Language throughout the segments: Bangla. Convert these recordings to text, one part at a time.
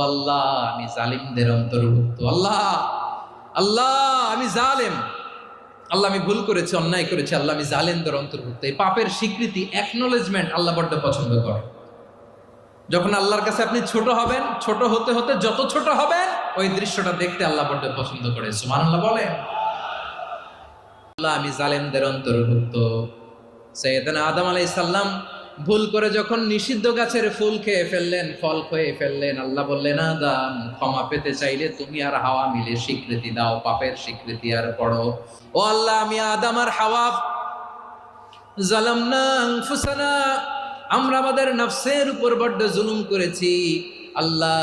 আল্লাহ, আমি জালিমদের অন্তর্ভুক্ত। আল্লাহ আল্লাহ, আমি জালেম। আল্লাহ, আমি ভুল করেছি, অন্যায় করেছি, আল্লাহ, আমি জালেমদের অন্তর্ভুক্ত। এই পাপের স্বীকৃতি একনলেজমেন্ট আল্লাহ বড্ড পছন্দ করে। যখন আল্লাহর কাছে আপনি ছোট হবেন, ছোট হতে হতে যত ছোট হবেন, ওই দৃশ্যটা দেখতে আল্লাহ বড্ড পছন্দ করে। সুমান আল্লাহ বলে আল্লাহ, আমি জালেমদের অন্তর্ভুক্ত। আদম আলাইহিস সালাম ভুল করে যখন নিষিদ্ধ গাছের ফুল খেয়ে ফেললেন, ফল খেয়ে ফেললেন, আল্লাহ বললেন আদাম ক্ষমা পেতে চাইলে তুমি আর হাওয়া মিলে স্বীকৃতি দাও, পাপের স্বীকৃতি আর পড়ো। ও আল্লাহ, আমি আদাম আর হাওয়া জালামনা আমরা আমাদের নফসের উপর বড্ড জুলুম করেছি। আল্লাহ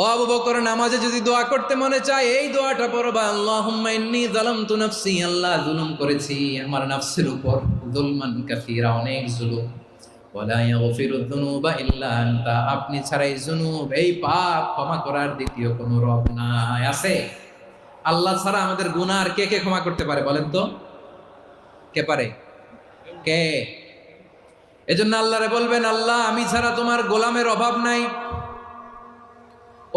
ও আবু বকর, নামাজে যদি দোয়া করতে মনে চায়, এই দোয়াটা পড়বা, আল্লাহুম্মা ইন্নী যালামতু নাফসি, আল্লাহ জুলুম করেছি, আমার নাফসের উপর যুলমান কাসীরা, অনেক জুলুম। ওয়ালা ইয়াগফিরু যুনুবা ইল্লা আনতা, আপনি ছাড়াই জুনুব, এই পাপ ক্ষমা করার দ্বিতীয় কোনো রব নাই, আছে? আল্লাহ ছাড়া আমাদের গুনাহ আর কে কে ক্ষমা করতে পারে বলেন তো? কে পারে? কে? এজন্য আল্লাহরে বলবেন, আল্লাহ, আমি ছাড়া তোমার গোলামের অভাব নাই।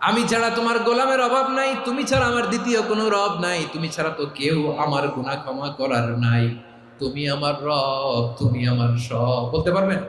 আমি ছাড়া তোমার গোলামের অভাব নাই, তুমি ছাড়া আমার দ্বিতীয় কোনো রব নাই, তুমি ছাড়া তো কেউ আমার গুণা ক্ষমা করার নাই। তুমি আমার রব, তুমি আমার সব, বলতে পারবেন?